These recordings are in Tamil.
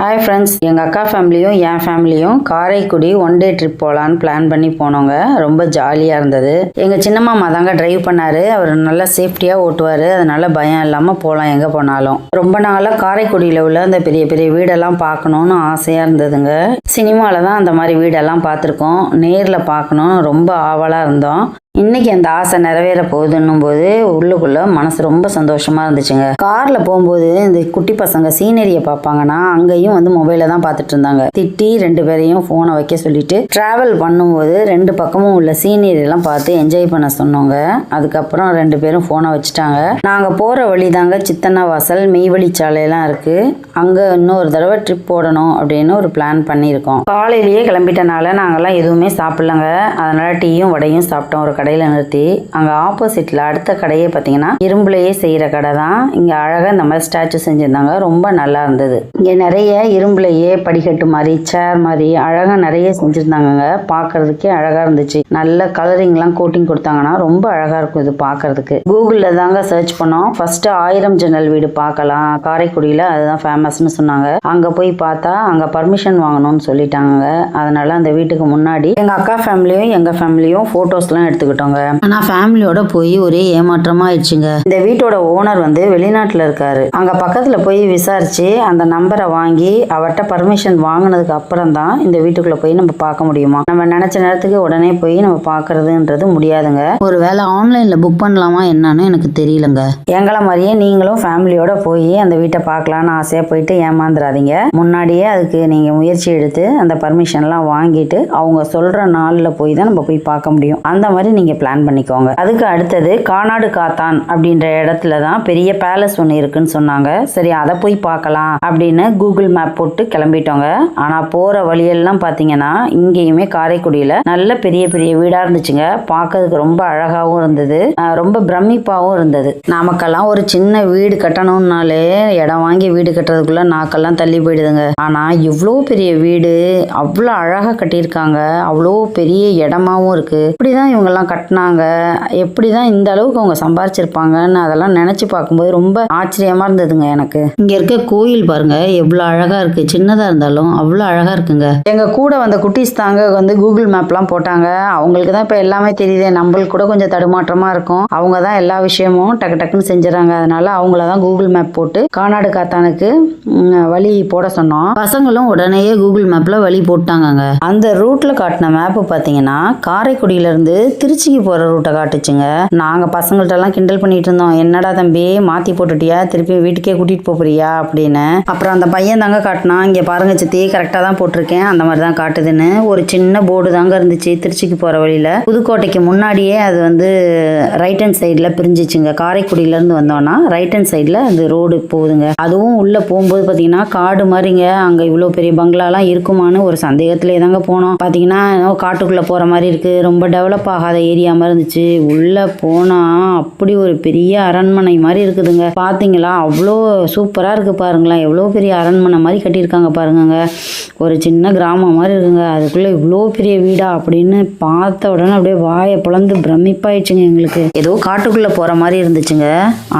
ஹாய் ஃப்ரெண்ட்ஸ் எங்கள் அக்கா ஃபேமிலியும் என் ஃபேமிலியும் காரைக்குடி ஒன் டே ட்ரிப் போகலான்னு பிளான் பண்ணி போனோங்க. ரொம்ப ஜாலியாக இருந்தது. எங்கள் சின்ன மாமா தாங்க டிரைவ் பண்ணார். அவர் நல்லா சேஃப்டியாக ஓட்டுவார். அதனால பயம் இல்லாமல் போகலாம் எங்கே போனாலும். ரொம்ப நாளாக காரைக்குடியில் உள்ள அந்த பெரிய பெரிய வீடெல்லாம் பார்க்கணுன்னு ஆசையாக இருந்ததுங்க. சினிமாவில் தான் அந்த மாதிரி வீடெல்லாம் பார்த்துருக்கோம். நேரில் பார்க்கணும் ரொம்ப ஆவலாக இருந்தோம். இன்னைக்கு அந்த ஆசை நிறைவேற போகுதுன்னும் போது உள்ளுக்குள்ள மனசு ரொம்ப சந்தோஷமா இருந்துச்சுங்க. கார்ல போகும்போது இந்த குட்டி பசங்க சீனரியை பார்ப்பாங்கன்னா அங்கேயும் வந்து மொபைல தான் பார்த்துட்டு இருந்தாங்க. திட்டி ரெண்டு பேரையும் போனை வைக்க சொல்லிட்டு டிராவல் பண்ணும்போது ரெண்டு பக்கமும் உள்ள சீனரி எல்லாம் பார்த்து என்ஜாய் பண்ண சொன்னோங்க. அதுக்கப்புறம் ரெண்டு பேரும் போனை வச்சுட்டாங்க. நாங்க போற வழி தாங்க சித்தன்னா வாசல் மெய்வழி சாலையெல்லாம் இருக்கு. அங்க இன்னொரு தடவை ட்ரிப் போடணும் அப்படின்னு ஒரு பிளான் பண்ணியிருக்கோம். காலையிலேயே கிளம்பிட்டனால நாங்கெல்லாம் எதுவுமே சாப்பிடலங்க. அதனால டீயும் வடையும் சாப்பிட்டோம் ஒரு கடை கடையில் நிறுத்தி அங்கே ஆப்போசிட்டில் அடுத்த கடையே பார்த்தீங்கன்னா இரும்புலையே செய்கிற கடை தான். இங்கே அழகாக இந்த மாதிரி ஸ்டாச்சு செஞ்சுருந்தாங்க. ரொம்ப நல்லா இருந்தது. இங்கே நிறைய இரும்புலையே படிக்கட்டு மாதிரி சேர் மாதிரி அழகாக நிறைய செஞ்சுருந்தாங்கங்க. பார்க்கறதுக்கே அழகாக இருந்துச்சு. நல்ல கலரிங்லாம் கோட்டிங் கொடுத்தாங்கன்னா ரொம்ப அழகாக இருக்கும் இது பார்க்கறதுக்கு கூகுளில் தாங்க சர்ச் பண்ணோம். ஃபஸ்ட்டு ஆயிரம் ஜன்னல் வீடு பார்க்கலாம். காரைக்குடியில் அதுதான் ஃபேமஸ்னு சொன்னாங்க. அங்கே போய் பார்த்தா அங்கே பர்மிஷன் வாங்கணும்னு சொல்லிட்டாங்க அதனால அந்த வீட்டுக்கு முன்னாடி எங்கள் அக்கா ஃபேமிலியும் எங்கள் ஃபேமிலியும் ஃபோட்டோஸ்லாம் எடுத்துக்கிட்டோங்க ஆனால் ஃபேமிலியோட போய் ஒரே ஏமாற்றமா ஆயிடுச்சுங்க இந்த வீட்டோட ஓனர் வந்து வெளிநாட்டில் இருக்காரு. அங்கே பக்கத்தில் போய் விசாரிச்சு அந்த நம்பரை வாங்கி அவர்கிட்ட பர்மிஷன் வாங்கினதுக்கு அப்புறம் தான் இந்த வீட்டுக்குள்ளே போய் நம்ம பார்க்க முடியுமா? நம்ம நினச்ச நேரத்துக்கு உடனே போய் நம்ம பார்க்கறதுன்றது முடியாதுங்க. ஒருவேளை ஆன்லைனில் புக் பண்ணலாமா என்னன்னு எனக்கு தெரியலங்க. எங்களை மாதிரியே நீங்களும் ஃபேமிலியோட போய் அந்த வீட்டை பார்க்கலான்னு ஆசையாக போயிட்டு ஏமாந்துடாதீங்க முன்னாடியே அதுக்கு நீங்கள் முயற்சி எடுத்து அந்த பர்மிஷன்லாம் வாங்கிட்டு அவங்க சொல்கிற நாளில் போய் தான் நம்ம போய் பார்க்க முடியும். அந்த மாதிரி நீங்கள் பிளான் பண்ணிக்கோங்க. அதுக்கு அடுத்தது கானாடு காத்தான் அப்படின்ற இடத்துல தான் பெரிய பேலஸ் ஒன்று இருக்குன்னு சொன்னாங்க. சரி அதை போய் பார்க்கலாம் அப்படின்னு கூகுள் மேப் போட்டு கிளம்பிட்டோங்க. ஆனால் போகிற வழியெல்லாம் பார்த்தீங்கன்னா இங்கேயுமே காரைக்குடியில் நல்ல பெரிய பெரிய வீடாக இருந்துச்சுங்க. பார்க்கறதுக்கு ரொம்ப அழகாகவும் இருந்தது. ரொம்ப பிரமிப்பாகவும் இருந்தது. நமக்கெல்லாம் ஒரு சின்ன வீடு கட்டணும்னாலே இடம் வாங்கி வீடு கட்டுறதுக்குள்ள நாக்கெல்லாம் தள்ளி போயிடுதுங்க. ஆனால் இவ்வளோ பெரிய வீடு அவ்வளோ அழகாக கட்டியிருக்காங்க. அவ்வளோ பெரிய இடமாவும் இருக்குது இப்படி தான் இவங்கெல்லாம் கட்டினாங்க. எப்படி தான் இந்த அளவுக்கு அவங்க சம்பாரிச்சிருப்பாங்கன்னு அதெல்லாம் நினச்சி பார்க்கும்போது ரொம்ப ஆச்சரியமா இருந்ததுங்க எனக்கு. இங்கே இருக்க கோயில் பாருங்க எவ்வளோ அழகாக இருக்கு. சின்னதாக இருந்தாலும் அவ்வளோ அழகாக இருக்குங்க. எங்கள் கூட வந்த குட்டீஸ் தாங்க வந்து கூகுள் மேப்லாம் போட்டாங்க. அவங்களுக்கு தான் இப்போ எல்லாமே தெரியுது. நம்மளுக்கு கூட கொஞ்சம் தடுமாற்றமாக இருக்கும். அவங்க தான் எல்லா விஷயமும் டக்கு டக்குன்னு செஞ்சுறாங்க. அதனால அவங்கள தான் கூகுள் மேப் போட்டு கானாடு காத்தானுக்கு வழி போட சொன்னோம். பசங்களும் உடனேயே கூகுள் மேப்ல வழி போட்டாங்கங்க. அந்த ரூட்ல காட்டின மேப் பார்த்தீங்கன்னா காரைக்குடியில இருந்து திருச்சிக்கு போற ரூட்டை காட்டுச்சுங்க. நாங்க பசங்கள்ட்ட எல்லாம் கிண்டல் பண்ணிட்டு இருந்தோம். என்னடா தம்பி மாத்தி போட்டுட்டியா? திருப்பி வீட்டுக்கே கூட்டிட்டு போறியா அப்படின்னு. அப்புறம் அந்த பையன் தாங்க காட்டினா இங்க பாருங்க சித்தி கரெக்டா தான் போட்டிருக்கேன். அந்த மாதிரி தான் காட்டுதுன்னு. ஒரு சின்ன போர்டு தாங்க இருந்துச்சு திருச்சிக்கு போற வழியில. புதுக்கோட்டைக்கு முன்னாடியே அது வந்து ரைட் ஹேண்ட் சைடில் பிரிஞ்சிச்சுங்க. காரைக்குடியிலேருந்து வந்தோம்னா ரைட் ஹேண்ட் சைடில் அந்த ரோடு போகுதுங்க. அதுவும் உள்ளே போகும்போது பார்த்தீங்கன்னா காடு மாதிரிங்க. அங்கே இவ்வளோ பெரிய பங்களாலாம் இருக்குமான்னு ஒரு சந்தேகத்திலே தாங்க போனோம். பார்த்தீங்கன்னா காட்டுக்குள்ளே போகிற மாதிரி இருக்குது ரொம்ப டெவலப் ஆகாத ஏரியா மாதிரி இருந்துச்சு. உள்ளே போனால் அப்படி ஒரு பெரிய அரண்மனை மாதிரி இருக்குதுங்க. பார்த்தீங்களா அவ்வளோ சூப்பராக இருக்குது பாருங்களேன். எவ்வளோ பெரிய அரண்மனை மாதிரி கட்டியிருக்காங்க பாருங்கங்க. ஒரு சின்ன கிராமம் மாதிரி இருக்குங்க. அதுக்குள்ளே இவ்வளோ பெரிய வீடா அப்படின்னு பார்த்த உடனே அப்படியே வாயை பிளந்து பிரமிப்பாயிடுச்சுங்க எங்களுக்கு. ஏதோ காட்டுக்குள்ளே போகிற மாதிரி இருந்துச்சுங்க.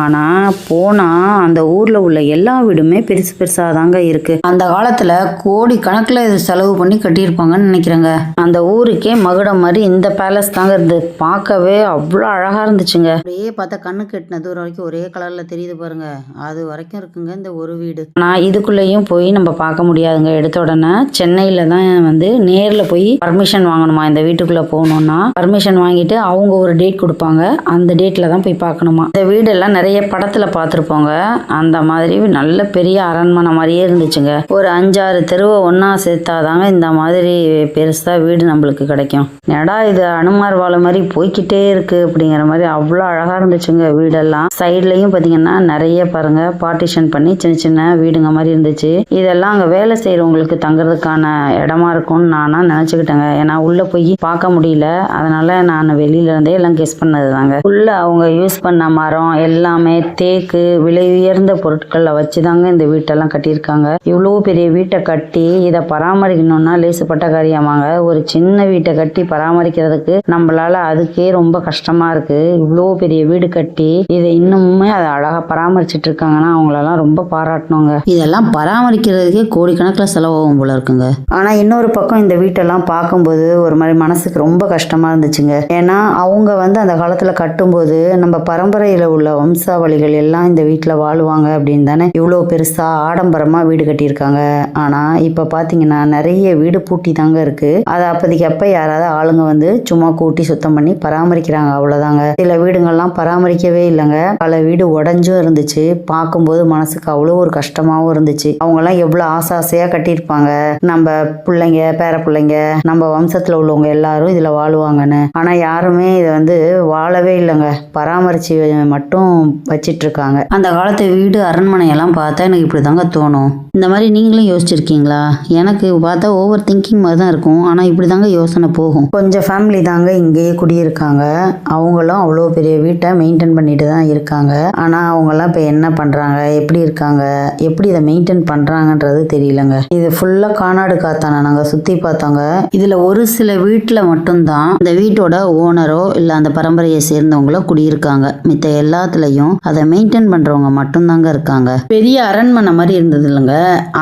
ஆனால் போனால் அந்த ஊரில் உள்ள எல்லா வீடுமே பெருசு பெருசாக தாங்க இருக்குது அந்த காலத்தில் கோடி கணக்கில் இது செலவு பண்ணி கட்டியிருப்பாங்கன்னு நினைக்கிறேங்க. அந்த ஊருக்கே மகுடம் மாதிரி இந்த பேலஸ் தாங்க இருந்தது. பார்க்கவே அவ்வளோ அழகாக இருந்துச்சுங்க. அப்படியே பார்த்தா கண்ணு கெட்டின தூரம் வரைக்கும் ஒரே கலரில் தெரியுது பாருங்க. அது வரைக்கும் இருக்குங்க இந்த ஒரு வீடு. ஆனால் இதுக்குள்ளேயும் போய் நம்ம பார்க்க முடியாதுங்க. எடுத்த உடனே சென்னையில் தான் வந்து நேரில் போய் பர்மிஷன் வாங்கணுமா? இந்த வீட்டுக்குள்ளே போகணுன்னா பர்மிஷன் வாங்கிட்டு அவங்க ஒரு டேட் கொடுப்பாங்க. அந்த டேட்டில் தான் போய் பார்க்கணுமா? இந்த வீடெல்லாம் நிறைய படத்தில் பார்த்துருப்போங்க. அந்த மாதிரி நல்ல பெரிய அரண்மனை மாதிரியே இருந்துச்சுங்க. ஒரு அஞ்சாறு தெருவை ஒன்றா சேர்த்தாதாங்க இந்த மாதிரி பெருசாக வீடு நம்மளுக்கு கிடைக்கும். என்னடா இது அனுமார் வாழை மாதிரி போய்க்கிட்டே இருக்கு அப்படிங்கிற மாதிரி அவ்வளோ அழகாக இருந்துச்சுங்க வீடெல்லாம். சைட்லையும் பார்த்தீங்கன்னா நிறைய பாருங்க பார்ட்டிஷன் பண்ணி சின்ன சின்ன வீடுங்க மாதிரி இருந்துச்சு. இதெல்லாம் அங்கே வேலை செய்கிறவங்களுக்கு தங்குறதுக்கான இடமா இருக்கும்னு நானா நினச்சிக்கிட்டேங்க. ஏன்னா உள்ளே போய் பார்க்க முடியல. அதனால நான் வெளியில இருந்தே எல்லாம் கெஸ் பண்ணது தாங்க உள்ள அவங்க யூஸ் பண்ண மரம் எல்லாமே தேக்கு விலை உயர்ந்த பொருட்களை வச்சு தாங்க இந்த வீட்டெல்லாம் கட்டியிருக்காங்க. இவ்வளோ பெரிய வீட்டை கட்டி இதை பராமரிக்கணும்னா லேசுப்பட்ட காரியமாங்க. ஒரு சின்ன வீட்டை கட்டி பராமரிக்கிறதுக்கு நம்மளால அதுக்கே ரொம்ப கஷ்டமா இருக்கு. இவ்வளோ பெரிய வீடு கட்டி இதை இன்னுமுமே அதை அழகா பராமரிச்சிட்டு இருக்காங்கன்னா அவங்களெல்லாம் ரொம்ப பாராட்டணுங்க. இதெல்லாம் பராமரிக்கிறதுக்கே கோடிக்கணக்கில் செலவாகும் போல இருக்குங்க. ஆனா இன்னொரு பக்கம் இந்த வீட்டெல்லாம் பார்க்கும்போது ஒரு மாதிரி மனசுக்கு ரொம்ப கஷ்டமா இருந்துச்சுங்க. ஏன்னா அவங்க வந்து அந்த காலத்துல கட்டும்போது நம்ம பரம்பரையில உள்ள வம்சாவளிகள் எல்லாம் இந்த வீட்டில் வாழுவாங்க அப்படின்னு தானே இவ்வளோ பெருசா ஆடம்பரமா வீடு கட்டியிருக்காங்க. ஆனா இப்ப பாத்தீங்கன்னா நிறைய வீடு பூட்டி தாங்க இருக்கு. அதை அப்போதைக்கு அப்ப யாராவது ஆளுங்க வந்து சும்மா கூட்டி சுத்தம் பண்ணி பராமரிக்கிறாங்க அவ்வளவுதாங்க. சில வீடுங்கள்லாம் பராமரிக்கவே இல்லைங்க. பல வீடு உடஞ்சும் இருந்துச்சு. பார்க்கும்போது மனசுக்கு அவ்வளோ ஒரு கஷ்டமாவும் இருந்துச்சு. அவங்கெல்லாம் எவ்வளோ ஆசை ஆசையாக கட்டியிருப்பாங்க. நம்ம பிள்ளைங்க பேர பிள்ளைங்க நம்ம வம்சத்துல உள்ளவங்க எல்லாரும் இதுல வாழுவாங்கன்னு. ஆனா யாருமே இதை வந்து வாழவே இல்லைங்க. பராமரிச்சு மட்டும் வச்சிட்டு இருக்காங்க அந்த காலத்து வீடு அரண்மனையெல்லாம் பார்த்தா எனக்கு இப்படி தாங்க தோணும். இந்த மாதிரி நீங்களும் யோசிச்சிருக்கீங்களா? எனக்கு பார்த்தா ஓவர் திங்கிங் மாதிரி தான் இருக்கும். ஆனா இப்படி தாங்க யோசனை போகும். கொஞ்சம் ஃபேமிலி தாங்க இங்கேயே குடியிருக்காங்க. அவங்களும் அவ்வளோ பெரிய வீட்டை மெயின்டைன் பண்ணிட்டு தான் இருக்காங்க. ஆனால் அவங்கெல்லாம் இப்போ என்ன பண்ணுறாங்க எப்படி இருக்காங்க? எப்படி இதை மெயின்டைன் பண்ணுறாங்கன்றது தெரியலங்க. இது ஃபுல்லாக காணாடு காத்தானே? நாங்கள் சுற்றி பார்த்தோங்க. இதில் ஒரு சில வீட்டில் மட்டும்தான் இந்த வீட்டோட ஓனரோ இல்லை அந்த பரம்பரையை சேர்ந்தவங்களோ குடியிருக்காங்க. மித்த எல்லாத்துலேயும் அதை மெயின்டைன் பண்ணுறவங்க மட்டும்தாங்க இருக்காங்க. பெரிய அரண்மனை மாதிரி இருந்தது இல்லைங்க.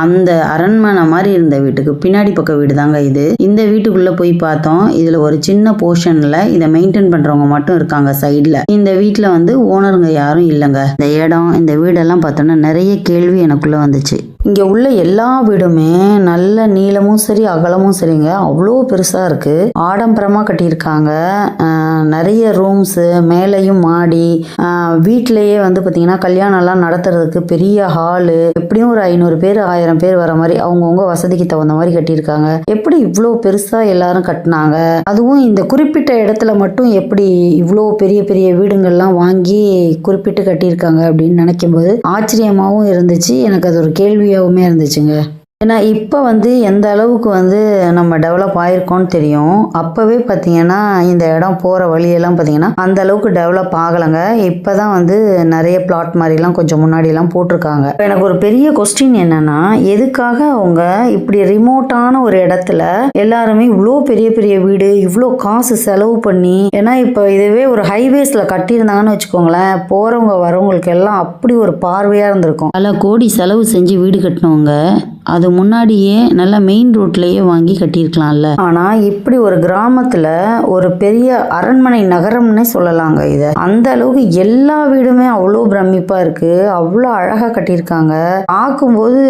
அந்த அரண்மனை மாதிரி இருந்த வீட்டுக்கு பின்னாடி பக்க வீடு தாங்க இது. இந்த வீட்டுக்குள்ளே போய் பார்த்தோம். இதில் ஒரு சின்ன போர்ஷனில் இதை மெயின்டைன் பண்றவங்க மட்டும் இருக்காங்க சைடுல இந்த வீட்ல வந்து ஓனருங்க யாரும் இல்லைங்க. இந்த இடம் இந்த வீடெல்லாம் பார்த்தோன்னா நிறைய கேள்வி எனக்குள்ள வந்துச்சு. இங்கே உள்ள எல்லா வீடுமே நல்ல நீளமும் சரி அகலமும் சரிங்க. அவ்வளோ பெருசாக இருக்குது ஆடம்பரமாக கட்டியிருக்காங்க. ஆஹ் நிறைய ரூம்ஸு மேலேயும் மாடி வீட்டிலையே வந்து பார்த்திங்கன்னா கல்யாணம்லாம் நடத்துறதுக்கு பெரிய ஹாலு எப்படியும் ஒரு ஐநூறு பேர் ஆயிரம் பேர் வர மாதிரி அவங்கவுங்க வசதிக்கு தகுந்த மாதிரி கட்டியிருக்காங்க. எப்படி இவ்வளோ பெருசாக எல்லாரும் கட்டினாங்க? அதுவும் இந்த குறிப்பிட்ட இடத்துல மட்டும் எப்படி இவ்வளோ பெரிய பெரிய வீடுங்கள்லாம் வாங்கி குறிப்பிட்டு கட்டியிருக்காங்க அப்படின்னு நினைக்கும்போது ஆச்சரியமாகவும் இருந்துச்சு. எனக்கு அது ஒரு கேள்வியாகவுமே இருந்துச்சுங்க. ஏன்னா இப்போ வந்து எந்த அளவுக்கு வந்து நம்ம டெவலப் ஆயிருக்கோம்னு தெரியும். அப்போவே பார்த்தீங்கன்னா இந்த இடம் போகிற வழியெல்லாம் பார்த்தீங்கன்னா அந்த அளவுக்கு டெவலப் ஆகலைங்க. இப்போ தான் வந்து நிறைய பிளாட் மாதிரிலாம் கொஞ்சம் முன்னாடிலாம் போட்டிருக்காங்க. எனக்கு ஒரு பெரிய கொஸ்டின் என்னன்னா எதுக்காக அவங்க இப்படி ரிமோட்டான ஒரு இடத்துல எல்லாருமே இவ்வளோ பெரிய பெரிய வீடு இவ்வளோ காசு செலவு பண்ணி ஏன்னா இப்போ இதுவே ஒரு ஹைவேஸில் கட்டியிருந்தாங்கன்னு வச்சுக்கோங்களேன் போகிறவங்க வரவங்களுக்கு எல்லாம் அப்படி ஒரு பார்வையாக இருந்திருக்கும். பல கோடி செலவு செஞ்சு வீடு கட்டினவங்க அது முன்னாடியே நல்ல மெயின் ரோட்லயே வாங்கி கட்டியிருக்கலாம்ல. ஆனா இப்படி ஒரு கிராமத்துல ஒரு பெரிய அரண்மனை நகரம்னே சொல்லலாங்க இத. அந்த அளவுக்கு எல்லா வீடுமே அவ்வளோ பிரமிப்பா இருக்கு. அவ்வளோ அழகா கட்டியிருக்காங்க. பார்க்கும்போது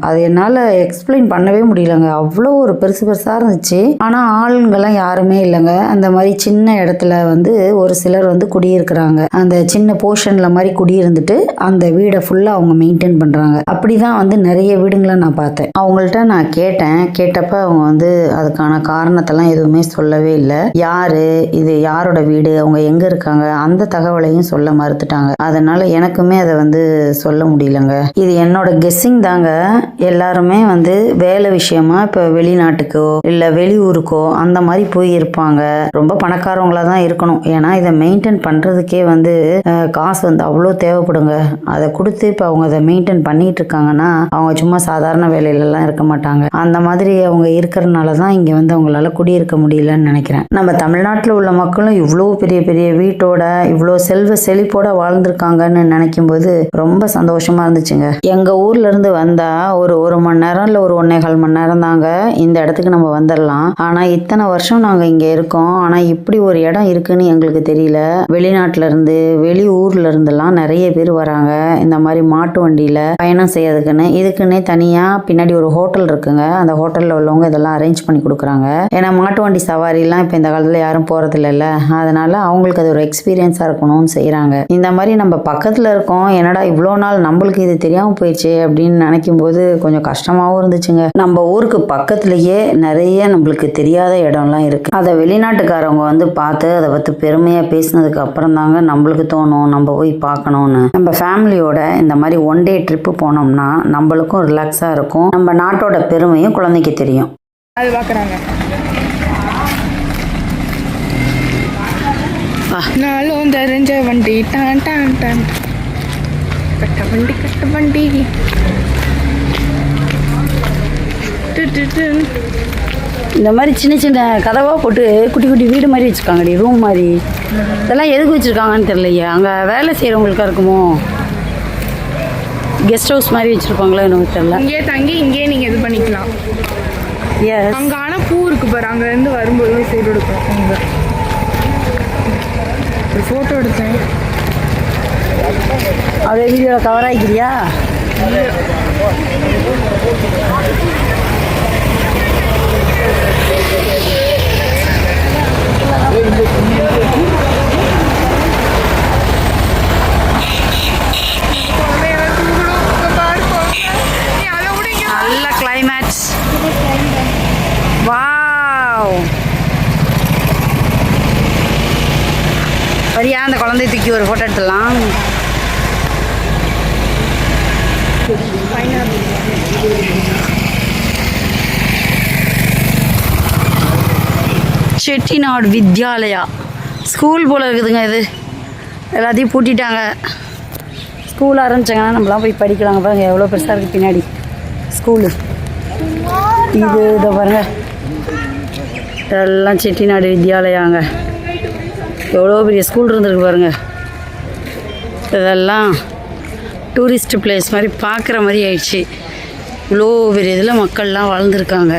அது என்னால எக்ஸ்பிளைன் பண்ணவே முடியலங்க. அவ்வளோ ஒரு பெருசு பெருசா இருந்துச்சு. ஆனா ஆளுங்கெல்லாம் யாருமே இல்லைங்க. அந்த மாதிரி சின்ன இடத்துல வந்து ஒரு சிலர் வந்து குடியிருக்கிறாங்க. அந்த சின்ன போர்ஷன்ல மாதிரி குடியிருந்துட்டு அந்த வீடை ஃபுல்லா அவங்க மெயின்டைன் பண்றாங்க. அப்படிதான் வந்து நிறைய வீடுங்க நான் பார்த்தேன். அவங்கள்ட்ட நான் கேட்டேன். கேட்டப்ப அவங்க வந்து அதுக்கான காரணத்தெல்லாம் எதுவுமே சொல்லவே இல்லை. யாரு? இது யாரோட வீடு? அவங்க எங்க இருக்காங்க? அந்த தகவலையும் சொல்ல மறுத்துட்டாங்க. அதனால எனக்குமே அதை வந்து சொல்ல முடியலங்க. இது என்னோட கெஸ்ஸிங் தாங்க. எல்லாருமே வந்து வேலை விஷயமா இப்போ வெளிநாட்டுக்கோ இல்லை வெளியூருக்கோ அந்த மாதிரி போய் இருப்பாங்க. ரொம்ப பணக்காரவங்களா தான் இருக்கணும். ஏன்னா இதை மெயின்டைன் பண்ணுறதுக்கே வந்து காசு வந்து அவ்வளோ தேவைப்படுங்க. அதை கொடுத்து இப்போ அவங்க அதை மெயின்டைன் பண்ணிட்டு இருக்காங்கன்னா அவங்க சும்மா சாதாரண வேலையிலலாம் இருக்க மாட்டாங்க. அந்த மாதிரி அவங்க இருக்கிறனால தான் இங்கே வந்து அவங்களால குடியிருக்க முடியலன்னு நினைக்கிறேன். நம்ம தமிழ்நாட்டில் உள்ள மக்களும் இவ்வளோ பெரிய பெரிய வீட்டோட இவ்வளோ செல்வ செழிப்போட வாழ்ந்திருக்காங்கன்னு நினைக்கும்போது ரொம்ப சந்தோஷமா இருந்துச்சுங்க. எங்க ஊர்ல இருந்து வந்தா ஒரு ஒரு மணி நேரம் இல்லை ஒரு ஒன்னே கால் மணி நேரம் தாங்க இந்த இடத்துக்கு நம்ம வந்துடலாம் ஆனா இத்தனை வருஷம் நாங்க இங்க இருக்கோம். ஆனா இப்படி ஒரு இடம் இருக்குன்னு எங்களுக்கு தெரியல. வெளிநாட்டுல இருந்து வெளி ஊர்ல இருந்தெல்லாம் நிறைய பேர் வராங்க. இந்த மாதிரி மாட்டு வண்டியில பயணம் செய்யறதுக்குன்னு இதுக்குன்னே தனியாக பின்னாடி ஒரு ஹோட்டல் இருக்குங்க. அந்த ஹோட்டலில் உள்ளவங்க இதெல்லாம் அரேஞ்ச் பண்ணி கொடுக்குறாங்க. ஏன்னா மாட்டு வண்டி சவாரிலாம் இப்போ இந்த காலத்தில் யாரும் போறது அதனால் அவங்களுக்கு அது ஒரு எக்ஸ்பீரியன்ஸாக இருக்கணும்னு செய்கிறாங்க இந்த மாதிரி நம்ம பக்கத்தில் இருக்கோம். என்னடா இவ்வளோ நாள் நம்மளுக்கு இது தெரியாமல் போயிடுச்சு அப்படின்னு நினைக்கும் போது கொஞ்சம் கஷ்டமாகவும் இருந்துச்சுங்க. நம்ம ஊருக்கு பக்கத்துலேயே நிறைய நம்மளுக்கு தெரியாத இடம்லாம் இருக்குது அதை வெளிநாட்டுக்காரவங்க வந்து பார்த்து அதை பற்றி பெருமையாக பேசினதுக்கு அப்புறம் தாங்க நம்மளுக்கு தோணும். நம்ம போய் பார்க்கணும்னு. நம்ம ஃபேமிலியோட இந்த மாதிரி ஒன் டே ட்ரிப்பு போனோம்னா நம்மளுக்கும் ரிலாக்ஸ் ரிலாக்ஸாக இருக்கும். நம்ம நாட்டோட பெருமையும் குழந்தைக்கு தெரியும். அது பார்க்குறாங்க நாளும் தெரிஞ்ச வண்டி டான் டான் டான். கட்ட வண்டி கட்ட வண்டி. டு, டு, டு. இந்த மாதிரி சின்ன சின்ன கதவாக போட்டு குட்டி குட்டி வீடு மாதிரி வச்சுருக்காங்கடி ரூம் மாதிரி. இதெல்லாம் எதுக்கு வச்சுருக்காங்கன்னு தெரியலையே. அங்கே வேலை செய்கிறவங்களுக்கா இருக்குமோ? கெஸ்ட் ஹவுஸ் மாதிரி வச்சுருப்பாங்களோ எனக்கு தெரியல. இங்கேயே தங்கி இங்கேயே நீங்கள் இது பண்ணிக்கலாம். எஸ் அங்கே ஆனால் பூ இருக்கு பாரு அங்கேருந்து வரும்போது ஃபோட்டோ எடுக்கலாம் அங்கே ஒரு ஃபோட்டோ எடுத்தேன். அதே வீடியோவில் கவர் ஆகிக்கிறியா? நல்ல வாவ். சரியா அந்த குழந்தை தூக்கி ஒரு ஃபோட்டோ எடுத்துடலாம். செட்டிநாடு வித்யாலயா. ஸ்கூல் போல் இருக்குதுங்க இது. எல்லாத்தையும் பூட்டிட்டாங்க. ஸ்கூல் ஆரம்பிச்சாங்கன்னா நம்மளாம் போய் படிக்கலாங்க பாருங்க. எவ்வளோ பெருசாக இருக்குது பின்னாடி. ஸ்கூலு இது இதை பாருங்க. இதெல்லாம் செட்டிநாடு வித்யாலயாங்க. எவ்வளோ பெரிய ஸ்கூல் இருந்திருக்கு பாருங்க. இதெல்லாம் டூரிஸ்ட் பிளேஸ் மாதிரி பார்க்குற மாதிரி ஆயிடுச்சு. இவ்வளோ பெரிய இதில் மக்கள்லாம் வாழ்ந்துருக்காங்க.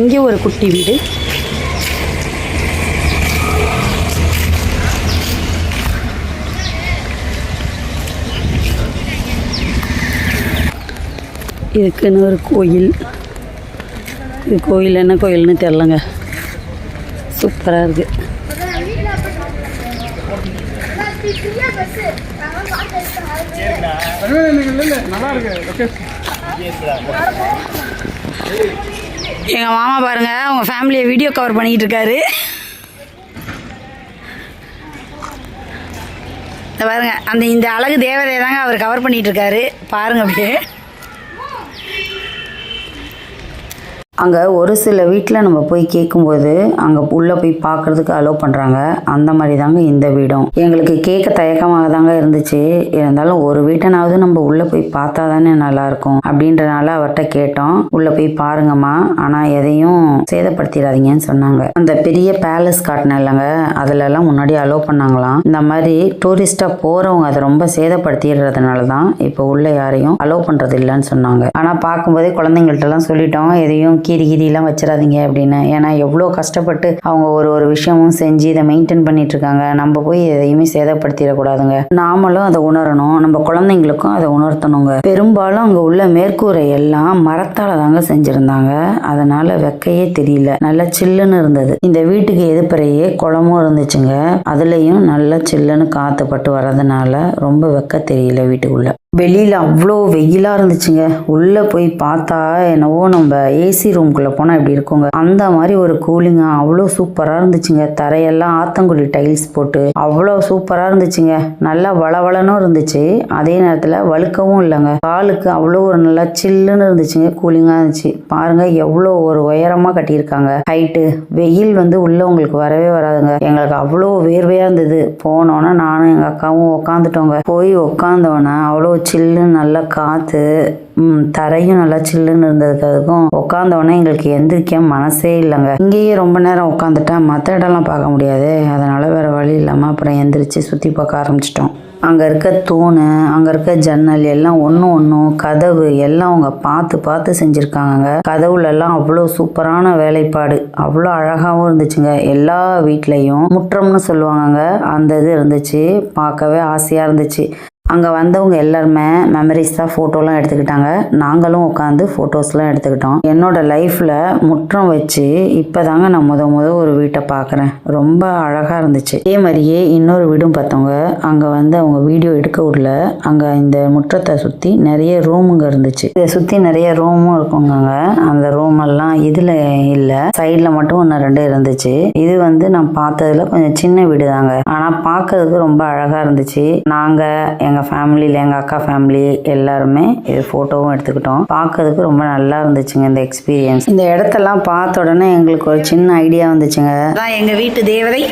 இங்கே ஒரு குட்டி வீடு. இதுக்குன்னு ஒரு கோயில். இது கோயில் என்ன கோயில்னு தெரிலங்க சூப்பராக இருக்குது எங்கள் மாமா பாருங்க அவங்க ஃபேமிலியை வீடியோ கவர் பண்ணிக்கிட்டு இருக்காரு. பாருங்க அந்த இந்த அழகு தேவதையை தாங்க அவர் கவர் பண்ணிட்டு இருக்காரு. பாருங்க அப்படியே. அங்கே ஒரு சில வீட்டில் நம்ம போய் கேட்கும்போது அங்கே உள்ளே போய் பார்க்குறதுக்கு அலோவ் பண்ணுறாங்க அந்த மாதிரி தாங்க இந்த வீடும். எங்களுக்கு கேட்க தயக்கமாக தாங்க இருந்துச்சு. இருந்தாலும் ஒரு வீட்டைனாவது நம்ம உள்ளே போய் பார்த்தா தானே நல்லாயிருக்கும் அப்படின்றனால அவர்கிட்ட கேட்டோம். உள்ளே போய் பாருங்கம்மா. ஆனால் எதையும் சேதப்படுத்திடாதீங்கன்னு சொன்னாங்க. அந்த பெரிய பேலஸ் காட்டின இல்லைங்க அதுலலாம் முன்னாடி அலோவ் பண்ணாங்களாம். இந்த மாதிரி டூரிஸ்டாக போகிறவங்க அதை ரொம்ப சேதப்படுத்திடுறதுனால தான் இப்போ உள்ளே யாரையும் அலோவ் பண்ணுறது இல்லைன்னு சொன்னாங்க. ஆனால் பார்க்கும்போதே குழந்தைங்கள்ட்டலாம் சொல்லிட்டோம். எதையும் கீரி கீரிலாம் வச்சிடாதீங்க அப்படின்னு. ஏன்னா எவ்வளோ கஷ்டப்பட்டு அவங்க ஒரு ஒரு விஷயமும் செஞ்சு இதை மெயின்டைன் பண்ணிட்டு இருக்காங்க நம்ம போய் எதையுமே சேதப்படுத்திடக்கூடாதுங்க. நாமளும் அதை உணரணும். நம்ம குழந்தைங்களுக்கும் அதை உணர்த்தணுங்க. பெரும்பாலும் அங்கே உள்ள மேற்கூரை எல்லாம் மரத்தால தாங்க செஞ்சிருந்தாங்க. அதனால வெக்கையே தெரியல. நல்லா சில்லுன்னு இருந்தது. இந்த வீட்டுக்கு எதிர்ப்பறையே குளமும் இருந்துச்சுங்க. அதுலயும் நல்லா சில்லுன்னு காத்து பட்டு வர்றதுனால ரொம்ப வெக்க தெரியல வீட்டுக்குள்ள. வெளியில் அவ்வளோ வெயிலாக இருந்துச்சுங்க. உள்ளே போய் பார்த்தா என்னவோ நம்ம ஏசி ரூம்குள்ளே போனால் இப்படி இருக்குங்க. அந்த மாதிரி ஒரு கூலிங்காக அவ்வளோ சூப்பராக இருந்துச்சுங்க. தரையெல்லாம் ஆத்தங்குடி டைல்ஸ் போட்டு அவ்வளோ சூப்பராக இருந்துச்சுங்க. நல்லா வளவளனும் இருந்துச்சு. அதே நேரத்தில் வழுக்கவும் இல்லைங்க. காலுக்கு அவ்வளோ ஒரு நல்லா சில்லுன்னு இருந்துச்சுங்க. கூலிங்காக இருந்துச்சு. பாருங்க எவ்வளோ ஒரு உயரமாக கட்டியிருக்காங்க. ஹைட்டு வெயில் வந்து உள்ளே உங்களுக்கு வரவே வராதுங்க. எங்களுக்கு அவ்வளோ வேர்வையாக இருந்தது. போனோன்னே நானும் எங்கள் அக்காவும் உக்காந்துட்டோங்க. போய் உக்காந்தோன்னே அவ்வளோ சில்லுன்னு நல்லா காற்று தரையும் நல்லா சில்லுன்னு இருந்ததுக்காகவும் உட்காந்தவொடனே எங்களுக்கு எந்திரிக்க மனசே இல்லைங்க. இங்கேயே ரொம்ப நேரம் உட்காந்துட்டா மற்ற இடம்லாம் பார்க்க முடியாது. அதனால் வேறு வழி இல்லாமல் அப்புறம் எந்திரிச்சு சுற்றி பார்க்க ஆரம்பிச்சிட்டோம். அங்கே இருக்க தூண் அங்கே இருக்க ஜன்னல் எல்லாம் ஒன்றும் ஒன்றும் கதவு எல்லாம் அவங்க பார்த்து பார்த்து செஞ்சுருக்காங்கங்க. கதவுலெல்லாம் அவ்வளோ சூப்பரான வேலைப்பாடு. அவ்வளோ அழகாகவும் இருந்துச்சுங்க. எல்லா வீட்லேயும் முற்றம்னு சொல்லுவாங்கங்க. அந்த இது இருந்துச்சு. பார்க்கவே ஆசையாக இருந்துச்சு. அங்கே வந்தவங்க எல்லாருமே மெமரிஸ் தான் ஃபோட்டோலாம் எடுத்துக்கிட்டாங்க. நாங்களும் உட்காந்து ஃபோட்டோஸ்லாம் எடுத்துக்கிட்டோம். என்னோட லைஃப்பில் முற்றம் வச்சு இப்போ தாங்க நான் முத முத ஒரு வீட்டை பார்க்குறேன் ரொம்ப அழகாக இருந்துச்சு. அதே மாதிரியே இன்னொரு வீடும் பார்த்தவங்க அங்கே வந்து அவங்க வீடியோ எடுக்க விடல. அங்கே இந்த முற்றத்தை சுற்றி நிறைய ரூமுங்க இருந்துச்சு. இதை சுற்றி நிறைய ரூமும் இருக்குங்க அந்த ரூம் எல்லாம் இதில் இல்லை. சைடில் மட்டும் ஒன்று ரெண்டு இருந்துச்சு. இது வந்து நான் பார்த்ததுல கொஞ்சம் சின்ன வீடு தாங்க ஆனால் பார்க்கறதுக்கு ரொம்ப அழகாக இருந்துச்சு. நாங்கள் எங்கள் ஃபேமிலியில் எங்கள் அக்கா ஃபேமிலி எல்லாருமே இது ஃபோட்டோவும் எடுத்துக்கிட்டோம். பார்க்கறதுக்கு ரொம்ப நல்லா இருந்துச்சுங்க இந்த எக்ஸ்பீரியன்ஸ் இந்த இடத்தெல்லாம் பார்த்த உடனே எங்களுக்கு ஒரு சின்ன ஐடியா வந்துச்சுங்க. அதான் எங்கள் வீட்டு தேவதை.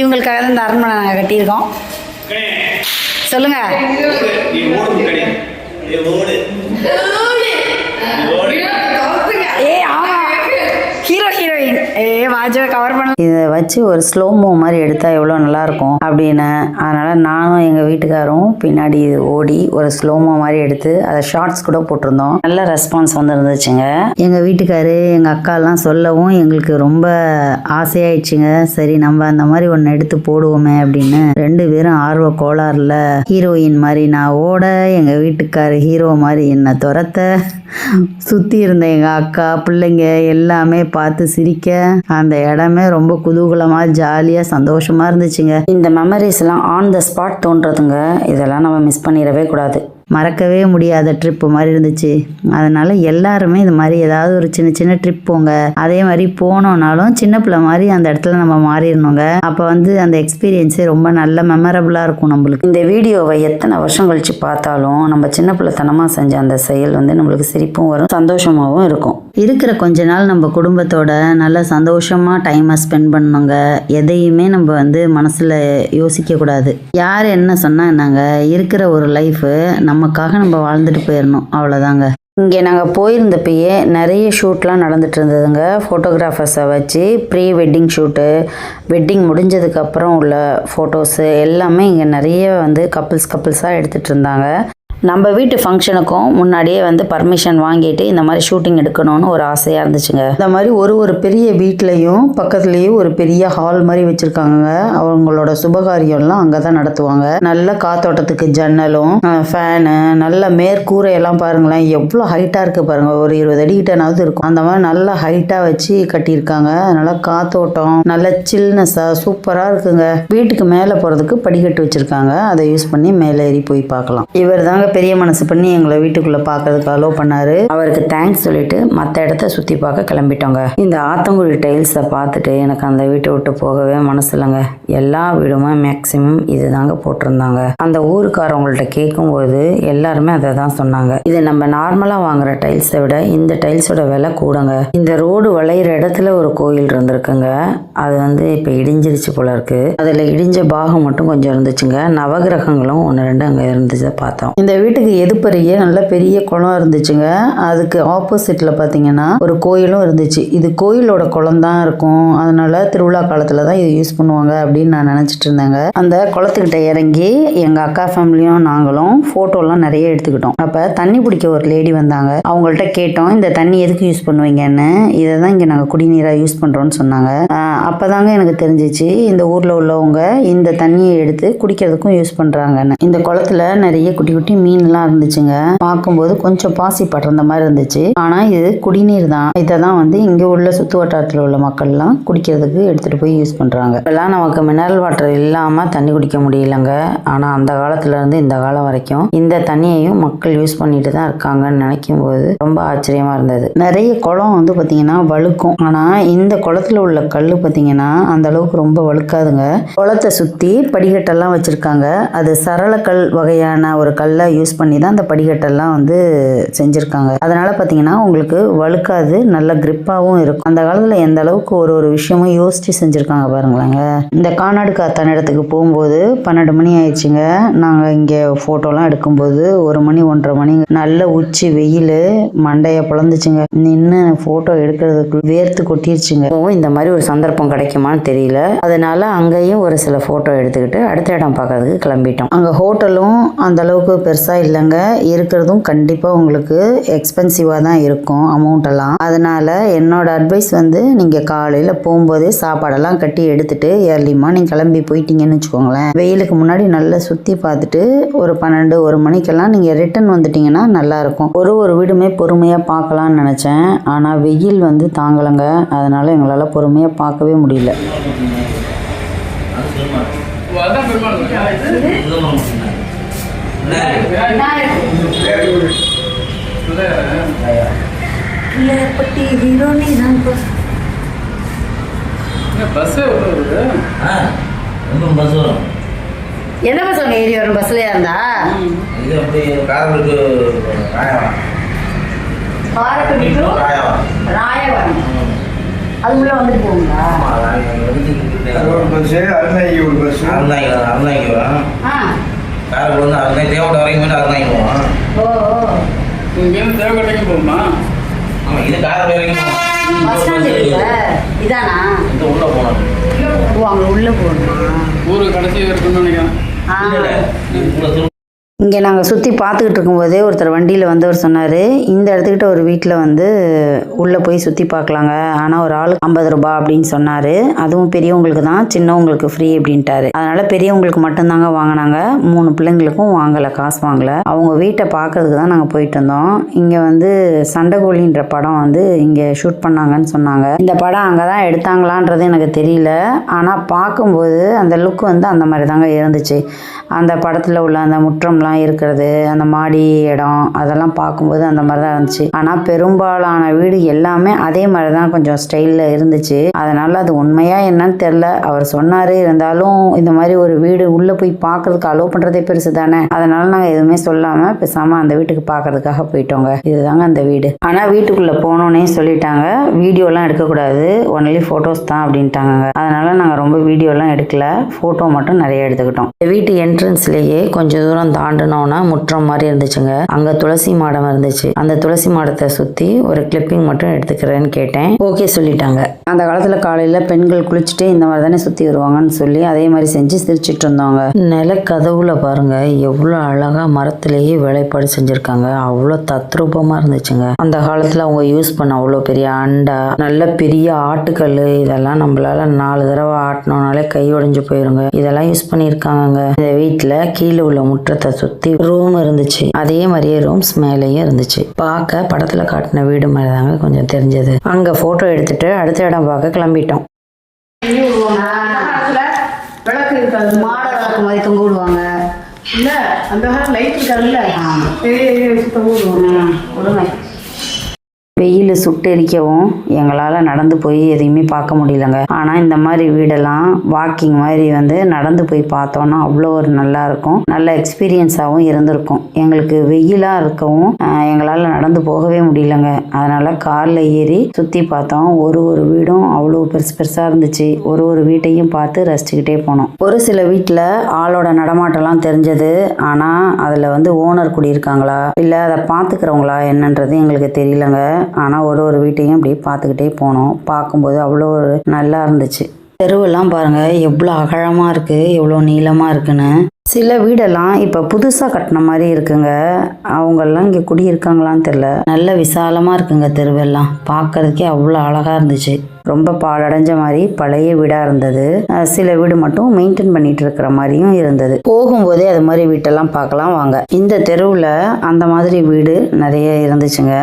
இவங்களுக்காக தான் இந்த அரண்மனை நாங்கள் கட்டியிருக்கோம். சொல்லுங்க. ஏ ஆமா. Hero heroine. ஏ வாஜோ கவர் பண்ண இதை வச்சு ஒரு ஸ்லோமோ மாதிரி எடுத்தால் எவ்வளோ நல்லாயிருக்கும் அப்படின்னு. அதனால் நானும் எங்கள் வீட்டுக்காரும் பின்னாடி இது ஓடி ஒரு ஸ்லோமோ மாதிரி எடுத்து அதை ஷார்ட்ஸ் கூட போட்டிருந்தோம். நல்ல ரெஸ்பான்ஸ் வந்துருந்துச்சுங்க. எங்கள் வீட்டுக்காரு எங்கள் அக்காலாம் சொல்லவும் எங்களுக்கு ரொம்ப ஆசையாயிடுச்சுங்க. சரி நம்ம அந்த மாதிரி ஒன்று எடுத்து போடுவோமே அப்படின்னு. ரெண்டு பேரும் ஆர்வ கோளாறுல ஹீரோயின் மாதிரி நான் ஓட எங்கள் வீட்டுக்காரு ஹீரோ மாதிரி என்னை துரத்த சுற்றி இருந்த எங்கள் அக்கா பிள்ளைங்க எல்லாமே பார்த்து சிரிக்க அந்த இடமே ரொம்ப குதூகலமாக ஜாலியாக சந்தோஷமாக இருந்துச்சுங்க. இந்த மெமரிஸ்லாம் ஆன் த ஸ்பாட் தோன்றதுங்க. இதெல்லாம் நம்ம மிஸ் பண்ணிடவே கூடாது. மறக்கவே முடியாத ட்ரிப்பு மாதிரி இருந்துச்சு. அதனால எல்லாருமே இது மாதிரி ஏதாவது ஒரு சின்ன சின்ன ட்ரிப் போங்க. அதே மாதிரி போனோம்னாலும் சின்ன பிள்ளை மாதிரி அந்த இடத்துல நம்ம மாறிடணுங்க. அப்போ வந்து அந்த எக்ஸ்பீரியன்ஸே ரொம்ப நல்ல மெமரபுளாக இருக்கும் நம்மளுக்கு. இந்த வீடியோவை எத்தனை வருஷம் கழிச்சு பார்த்தாலும் நம்ம சின்ன பிள்ளைத்தனமாக செஞ்ச அந்த செயல் வந்து நம்மளுக்கு சிரிப்பும் வரும் சந்தோஷமாகவும் இருக்கும். இருக்கிற கொஞ்ச நாள் நம்ம குடும்பத்தோட நல்ல சந்தோஷமாக டைமை ஸ்பெண்ட் பண்ணுங்க எதையுமே நம்ம வந்து மனசில் யோசிக்கக்கூடாது யார் என்ன சொன்னால் என்னங்க? இருக்கிற ஒரு லைஃபு நமக்காக நம்ம வாழ்ந்துட்டு போயிடணும் அவ்வளோதாங்க இங்கே நாங்கள் போயிருந்தப்பயே நிறைய ஷூட்லாம் நடந்துட்டு இருந்ததுங்க. ஃபோட்டோகிராஃபர்ஸை வச்சு ப்ரீ வெட்டிங் ஷூட்டு வெட்டிங் முடிஞ்சதுக்கப்புறம் உள்ள ஃபோட்டோஸு எல்லாமே இங்கே நிறைய வந்து கப்புள்ஸ் கப்புள்ஸாக எடுத்துகிட்டு இருந்தாங்க. நம்ம வீட்டு ஃபங்க்ஷனுக்கும் முன்னாடியே வந்து பர்மிஷன் வாங்கிட்டு இந்த மாதிரி ஷூட்டிங் எடுக்கணும்னு ஒரு ஆசையாக இருந்துச்சுங்க. இந்த மாதிரி ஒரு ஒரு பெரிய வீட்லேயும் பக்கத்துலேயும் ஒரு பெரிய ஹால் மாதிரி வச்சுருக்காங்க அவங்களோட சுபகாரியம்லாம் அங்கே தான் நடத்துவாங்க. நல்ல காத்தோட்டத்துக்கு ஜன்னலும் ஃபேனு நல்ல மேற்கூரையெல்லாம் பாருங்களேன். எவ்வளோ ஹைட்டாக இருக்குது பாருங்கள் ஒரு இருபது அடிக்கிட்டனாவது இருக்கும். அந்த மாதிரி நல்ல ஹைட்டாக வச்சு கட்டியிருக்காங்க. அதனால் காத்தோட்டம் நல்ல சில்னஸாக சூப்பராக இருக்குங்க. வீட்டுக்கு மேலே போகிறதுக்கு படிக்கட்டு வச்சுருக்காங்க. அதை யூஸ் பண்ணி மேலே ஏறி போய் பார்க்கலாம். இவர் தாங்க பெரிய மனசு பண்ணி எங்களை வீட்டுக்குள்ளே பார்க்கறதுக்கு அலோவ் பண்ணாரு. அவருக்கு தேங்க்ஸ் சொல்லிட்டு மற்ற இடத்த சுற்றி பார்க்க கிளம்பிட்டோங்க. இந்த ஆத்தங்குடி டைல்ஸை பார்த்துட்டு எனக்கு அந்த வீட்டை விட்டு போகவே மனசு இல்லைங்க. எல்லா வீடுமே மேக்சிமம் இது தாங்க போட்டிருந்தாங்க. அந்த ஊருக்காரவங்கள்ட்ட கேட்கும்போது எல்லாருமே அதை தான் சொன்னாங்க. இது நம்ம நார்மலாக வாங்குற டைல்ஸை விட இந்த டைல்ஸோட விலை கூடங்க. இந்த ரோடு வளையிற இடத்துல ஒரு கோயில் இருந்திருக்குங்க. அது வந்து இப்போ இடிஞ்சிருச்சு போல இருக்கு. அதில் இடிஞ்ச பாகம் மட்டும் கொஞ்சம் இருந்துச்சுங்க. நவகிரகங்களும் ஒன்று ரெண்டு அங்கே இருந்துச்சு பார்த்தோம். இந்த வீட்டுக்கு எதுப்பறிய நல்ல பெரிய குளம் இருந்துச்சுங்க. அதுக்கு ஆப்போசிட்ல பார்த்தீங்கன்னா ஒரு கோயிலும் இருந்துச்சு. இது கோயிலோட குளம் தான் இருக்கும். அதனால திருவிழா காலத்துல தான் இது யூஸ் பண்ணுவாங்க அப்படின்னு நான் நினச்சிட்டு இருந்தேங்க. அந்த குளத்துக்கிட்ட இறங்கி எங்கள் அக்கா ஃபேமிலியும் நாங்களும் ஃபோட்டோலாம் நிறைய எடுத்துக்கிட்டோம். அப்போ தண்ணி பிடிக்க ஒரு லேடி வந்தாங்க. அவங்கள்ட்ட கேட்டோம் இந்த தண்ணி எதுக்கு யூஸ் பண்ணுவீங்கன்னு? இதை தான் இங்கே நாங்கள் குடிநீராக யூஸ் பண்ணுறோன்னு சொன்னாங்க. அப்போ தாங்க எனக்கு தெரிஞ்சிச்சு இந்த ஊரில் உள்ளவங்க இந்த தண்ணியை எடுத்து குடிக்கிறதுக்கும் யூஸ் பண்ணுறாங்கன்னு இந்த குளத்துல நிறைய குட்டி குட்டி மீன் மீன்லாம் இருந்துச்சுங்க. பார்க்கும்போது கொஞ்சம் பாசி படுற மாதிரி இருந்துச்சு. ஆனா இது குடிநீர் தான். இதை தான் வந்து இங்க உள்ள சுத்து வட்டாரத்தில் உள்ள மக்கள்லாம் குடிக்கிறதுக்கு எடுத்துட்டு போய் யூஸ் பண்றாங்க. இப்பெல்லாம் நமக்கு மினரல் வாட்டர் இல்லாம தண்ணி குடிக்க முடியலங்க. ஆனா அந்த காலத்துல இருந்து இந்த காலம் வரைக்கும் இந்த தண்ணியையும் மக்கள் யூஸ் பண்ணிட்டு தான் இருக்காங்கன்னு நினைக்கும் போது ரொம்ப ஆச்சரியமா இருந்தது. நிறைய குளம் வந்து பாத்தீங்கன்னா வழுக்கும். ஆனா இந்த குளத்துல உள்ள கல் பாத்தீங்கன்னா அந்த அளவுக்கு ரொம்ப வழுக்காதுங்க. குளத்தை சுத்தி படிக்கட்டெல்லாம் வச்சிருக்காங்க. அது சரளக்கல் வகையான ஒரு கல்லை யூஸ் யூஸ் பண்ணி தான் அந்த படிக்கட்டெல்லாம் வந்து செஞ்சுருக்காங்க. அதனால் பார்த்தீங்கன்னா உங்களுக்கு வழுக்காது நல்ல கிரிப்பாகவும் இருக்கும். அந்த காலத்தில் எந்த அளவுக்கு ஒரு ஒரு விஷயமும் யோசித்து செஞ்சுருக்காங்க பாருங்களேங்க. இந்த காணாடு காத்தான இடத்துக்கு போகும்போது பன்னெண்டு மணி ஆயிடுச்சுங்க. நாங்கள் இங்கே ஃபோட்டோலாம் எடுக்கும்போது ஒரு மணி ஒன்றரை மணி நல்ல உச்சி வெயில் மண்டைய பிளந்துச்சுங்க நின்று ஃபோட்டோ எடுக்கிறதுக்கு வேர்த்து கொட்டிருச்சுங்க. இந்த மாதிரி ஒரு சந்தர்ப்பம் கிடைக்குமான்னு தெரியல. அதனால அங்கேயும் ஒரு சில ஃபோட்டோ எடுத்துக்கிட்டு அடுத்த இடம் பார்க்கறதுக்கு கிளம்பிட்டோம். அங்கே ஹோட்டலும் அந்த அளவுக்கு பெருசாக காசாக இல்லைங்க. இருக்கிறதும் கண்டிப்பாக உங்களுக்கு எக்ஸ்பென்சிவாக தான் இருக்கும் அமௌண்ட்டெல்லாம் அதனால் என்னோடய அட்வைஸ் வந்து நீங்கள் காலையில் போகும்போதே சாப்பாடெல்லாம் கட்டி எடுத்துட்டு ஏர்லி மார்னிங் கிளம்பி போயிட்டீங்கன்னு வச்சுக்கோங்களேன். வெயிலுக்கு முன்னாடி நல்லா சுற்றி பார்த்துட்டு ஒரு பன்னெண்டு ஒரு மணிக்கெல்லாம் நீங்கள் ரிட்டர்ன் வந்துட்டீங்கன்னா நல்லாயிருக்கும் ஒரு ஒரு வீடுமே பொறுமையாக பார்க்கலான்னு நினச்சேன். ஆனால் வெயில் வந்து தாங்கலைங்க. அதனால் எங்களால் பொறுமையாக பார்க்கவே முடியல. அதான் பெருமாள். பஸ்ஸே வருது ஆ இன்னும் பஸ் வரும் என்ன பஸ் உங்க ஏறி வரும்? பஸ்லயா இருந்தா? இது அப்படி காரங்களுக்கு காயம் பாரக்குடி to காயம் ராயவரம். அது உள்ள போகுங்களா? வந்து அது ஒரு பஸ்ஸு அருணாகி ஒரு பஸ்ஸு அருந்தாங்கி அருந்தாங்கி வரும் ஆ. காருக்கு வந்து அருந்தாங்கி தேவட்ட வரைக்கும் போயிட்டு அருந்தாங்கி போவோம் இங்கேருந்து தேவக்கோட்டைக்கு போகுமா? ஆமாம் இது கார் வரைக்கும் போவோம் பஸ் ஸ்டாண்ட் இருக்குல்ல? இதானா? இந்த உள்ள போனோம் ஓ அங்க உள்ள போகணுமா? ஊருக்கு கடைசி இருக்குன்னு நினைக்கிறேன். இங்கே நாங்கள் சுற்றி பார்த்துக்கிட்டு இருக்கும்போதே ஒருத்தர் வண்டியில் வந்தவர் சொன்னார் இந்த இடத்துக்கிட்ட ஒரு வீட்டில் வந்து உள்ளே போய் சுற்றி பார்க்கலாங்க ஆனால் ஒரு ஆளுக்கு ஐம்பது ரூபா அப்படின்னு சொன்னார். அதுவும் பெரியவங்களுக்கு தான் சின்னவங்களுக்கு ஃப்ரீ அப்படின்ட்டாரு. அதனால் பெரியவங்களுக்கு மட்டும்தாங்க வாங்கினாங்க மூணு பிள்ளைங்களுக்கும் வாங்கலை காசு வாங்கலை. அவங்க வீட்டை பார்க்கறதுக்கு தான் நாங்கள் போயிட்டு இருந்தோம். இங்கே வந்து சண்டைகோழின்ற படம் வந்து இங்கே ஷூட் பண்ணாங்கன்னு சொன்னாங்க. இந்த படம் அங்கே தான் எடுத்தாங்களான்றது எனக்கு தெரியல. ஆனால் பார்க்கும்போது அந்த லுக் வந்து அந்த மாதிரி தாங்க இருந்துச்சு. அந்த படத்தில் உள்ள அந்த முற்றம்லாம் இருக்கிறது. அந்த மாடி இடம் அதெல்லாம் பார்க்கும்போது அந்த மாதிரி தான் இருந்துச்சு. ஆனால் பெரும்பாலான வீடு எல்லாமே அதே மாதிரி தான் கொஞ்சம் ஸ்டைலில் இருந்துச்சு. அதனால் அது உண்மையாக என்னன்னு தெரில அவர் சொன்னார் இருந்தாலும் இந்த மாதிரி ஒரு வீடு உள்ளே போய் பார்க்கறதுக்கு அலோவ் பண்ணுறதே பெருசு தானே. அதனால் நாங்கள் எதுவுமே சொல்லாமல் பேசாமல் அந்த வீட்டுக்கு பார்க்கறதுக்காக போயிட்டோங்க. இதுதாங்க அந்த வீடு. ஆனால் வீட்டுக்குள்ளே போனோன்னே சொல்லிட்டாங்க. வீடியோலாம் எடுக்கக்கூடாது. ஒன்லி ஃபோட்டோஸ் தான் அப்படின்ட்டாங்க அதனால் நாங்கள் ரொம்ப வீடியோலாம் எடுக்கல. ஃபோட்டோ மட்டும் நிறைய எடுத்துக்கிட்டோம். இந்த வீட்டு என்ட்ரன்ஸ்லேயே கொஞ்சம் தூரம் தாண்டினோன்னா முற்றம் மாதிரி இருந்துச்சுங்க. அங்கே துளசி மாடம் இருந்துச்சு. அந்த துளசி மாடத்தை சுற்றி ஒரு கிளிப்பிங் மட்டும் எடுத்துக்கிறேன்னு கேட்டேன். ஓகே சொல்லிட்டாங்க. அந்த காலத்தில் காலையில் பெண்கள் குளிச்சுட்டு இந்த மாதிரி தானே சுற்றி வருவாங்கன்னு சொல்லி அதே மாதிரி செஞ்சு சிரிச்சிட்டு இருந்தாங்க. நில கதவுல பாருங்க எவ்வளோ அழகாக மரத்திலேயே வேலைப்பாடு செஞ்சுருக்காங்க. அவ்வளோ தத்ரூபமாக இருந்துச்சுங்க. அந்த காலத்தில் அவங்க யூஸ் பண்ண அவ்வளோ பெரிய அண்டா நல்ல பெரிய ஆட்டுக்கல் இதெல்லாம் நம்மளால நாலு தடவை ஆட்டினோனாலே கை உடைஞ்சு போயிருங்க. இதெல்லாம் யூஸ் பண்ணியிருக்காங்க இந்த வீட்டில் கீழே உள்ள முற்றத்தை சுற்றி ரூம் இருந்துச்சு. அதே மாதிரியே ரூம்ஸ் மேலேயும் இருந்துச்சு. பார்க்க படத்தில் காட்டின வீடு மாதிரி தாங்க கொஞ்சம் தெரிஞ்சது. அங்கே ஃபோட்டோ எடுத்துட்டு அடுத்த இடம் பார்க்க கிளம்பிட்டோம். விளக்கு இருக்காது மாட விளக்கு மாதிரி தொங்க விடுவாங்க இல்ல அந்த லைட் இருக்காதுல்ல பெரிய தொங்க விடுவோம் கொடுமை வெயில் சுட்டெரிக்கவும் எங்களால் நடந்து போய் எதையுமே பார்க்க முடியலங்க. ஆனால் இந்த மாதிரி வீடெல்லாம் வாக்கிங் மாதிரி வந்து நடந்து போய் பார்த்தோன்னா அவ்வளோ ஒரு நல்லா இருக்கும். நல்ல எக்ஸ்பீரியன்ஸாகவும் இருந்திருக்கும். எங்களுக்கு வெயிலாக இருக்கவும் எங்களால் நடந்து போகவே முடியலங்க. அதனால் காரில் ஏறி சுற்றி பார்த்தோம். ஒரு ஒரு வீடும் அவ்வளோ பெருசு பெருசாக இருந்துச்சு. ஒரு ஒரு வீட்டையும் பார்த்து ரசிச்சுக்கிட்டே போனோம். ஒரு சில வீட்டில் ஆளோட நடமாட்டம்லாம் தெரிஞ்சது. ஆனால் அதில் வந்து ஓனர் குடியிருக்காங்களா? இல்லை அதை பார்த்துக்கிறவங்களா என்னன்றது எங்களுக்கு தெரியலங்க. ஆனால் ஒரு ஒரு வீட்டையும் அப்படியே பார்த்துக்கிட்டே போனோம். பார்க்கும்போது அவ்வளோ ஒரு நல்லா இருந்துச்சு. தெருவெல்லாம் பாருங்கள் எவ்வளோ அகலமாக இருக்குது எவ்வளோ நீளமாக இருக்குன்னு. சில வீடெல்லாம் இப்போ புதுசாக கட்டின மாதிரி இருக்குங்க. அவங்கெல்லாம் இங்கே குடியிருக்காங்களான்னு தெரில நல்ல விசாலமாக இருக்குங்க தெருவெல்லாம். பார்க்கறதுக்கே அவ்வளோ அழகாக இருந்துச்சு. ரொம்ப பாழடைஞ்ச மாதிரி பழைய வீடாக இருந்தது. சில வீடு மட்டும் மெயின்டைன் பண்ணிட்டு இருக்கிற மாதிரியும் இருந்தது. போகும்போதே அது மாதிரி வீட்டெல்லாம் பார்க்கலாம் வாங்க. இந்த தெருவில் அந்த மாதிரி வீடு நிறைய இருந்துச்சுங்க.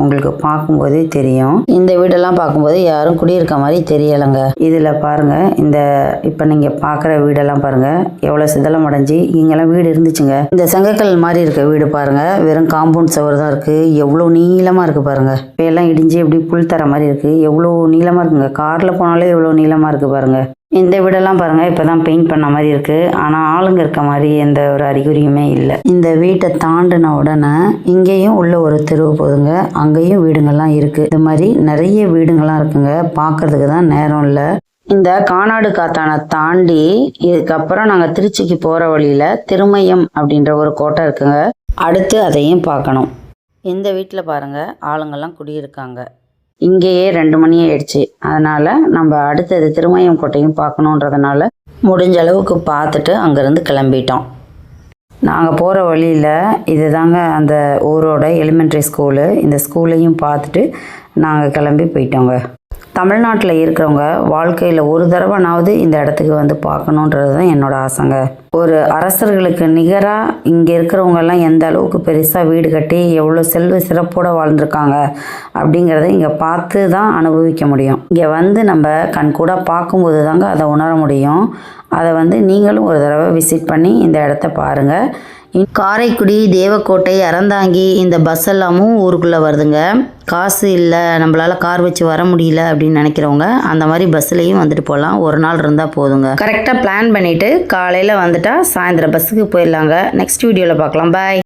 உங்களுக்கு பார்க்கும்போதே தெரியும். இந்த வீடெல்லாம் பார்க்கும்போது யாரும் குடியிருக்க மாதிரி தெரியலைங்க. இதில் பாருங்க இந்த இப்போ நீங்கள் பார்க்குற வீடெல்லாம் பாருங்க. எவ்வளோ சிதலம் அடைஞ்சு இங்கெல்லாம் வீடு இருந்துச்சுங்க. இந்த செங்கக்கல் மாதிரி இருக்க வீடு பாருங்க. வெறும் காம்பவுண்ட் சவர் தான் இருக்கு. எவ்வளோ நீளமாக இருக்கு பாருங்க. இப்பெல்லாம் இடிஞ்சு எப்படி புல் தர மாதிரி இருக்கு. எவ்வளோ நீளமாக இருக்குங்க. காரில் போனாலே எவ்வளோ நீளமாக இருக்கு பாருங்க. இந்த வீடெல்லாம் பாருங்க. இப்பதான் பெயிண்ட் பண்ண மாதிரி இருக்கு. ஆனா ஆளுங்க இருக்க மாதிரி எந்த ஒரு அறிகுறியுமே இல்லை. இந்த வீட்டை தாண்டின உடனே இங்கேயும் உள்ள ஒரு தெருவு போதுங்க. அங்கேயும் வீடுங்கள்லாம் இருக்கு. இது மாதிரி நிறைய வீடுங்கள்லாம் இருக்குங்க. பார்க்கறதுக்கு தான் நேரம் இல்லை. இந்த கானாடு காத்தானை தாண்டி இதுக்கப்புறம் நாங்கள் திருச்சிக்கு போகிற வழியில் திருமயம் அப்படின்ற ஒரு கோட்டை இருக்குங்க. அடுத்து அதையும் பார்க்கணும். இந்த வீட்டில் பாருங்கள் ஆளுங்கள்லாம் குடியிருக்காங்க. இங்கேயே ரெண்டு மணி ஆயிடுச்சு. அதனால் நம்ம அடுத்தது திருமயம் கோட்டையும் பார்க்கணுன்றதுனால முடிஞ்ச அளவுக்கு பார்த்துட்டு அங்கேருந்து கிளம்பிட்டோம். நாங்கள் போகிற வழியில் இது தாங்க அந்த ஊரோட எலிமெண்ட்ரி ஸ்கூலு இந்த ஸ்கூலையும் பார்த்துட்டு நாங்கள் கிளம்பி போயிட்டோங்க. தமிழ்நாட்டில் இருக்கிறவங்க வாழ்க்கையில் ஒரு தடவைனாவது இந்த இடத்துக்கு வந்து பார்க்கணுன்றது தான் என்னோட ஆசைங்க. ஒரு அரசர்களுக்கு நிகராக இங்கே இருக்கிறவங்கெல்லாம் எந்த அளவுக்கு பெருசாக வீடு கட்டி எவ்வளோ செல்வ சிறப்போடு வாழ்ந்திருக்காங்க அப்படிங்கிறத இங்கே பார்த்து தான் அனுபவிக்க முடியும். இங்கே வந்து நம்ம கண்கூடாக பார்க்கும்போது தாங்க அதை உணர முடியும். அதை வந்து நீங்களும் ஒரு தடவை விசிட் பண்ணி இந்த இடத்த பாருங்கள் காரைக்குடி தேவக்கோட்டை அறந்தாங்கி இந்த பஸ் எல்லாமும் ஊருக்குள்ளே வருதுங்க. காசு இல்லை நம்மளால் கார் வச்சு வர முடியல அப்படின்னு நினைக்கிறவங்க அந்த மாதிரி பஸ்ஸுலேயும் வந்துட்டு போகலாம் ஒரு நாள் இருந்தால் போதுங்க. கரெக்டாக பிளான் பண்ணிவிட்டு காலையில் வந்துட்டால் சாயந்தரம் பஸ்ஸுக்கு போயிடலாங்க. நெக்ஸ்ட் வீடியோவில் பார்க்கலாம். பாய்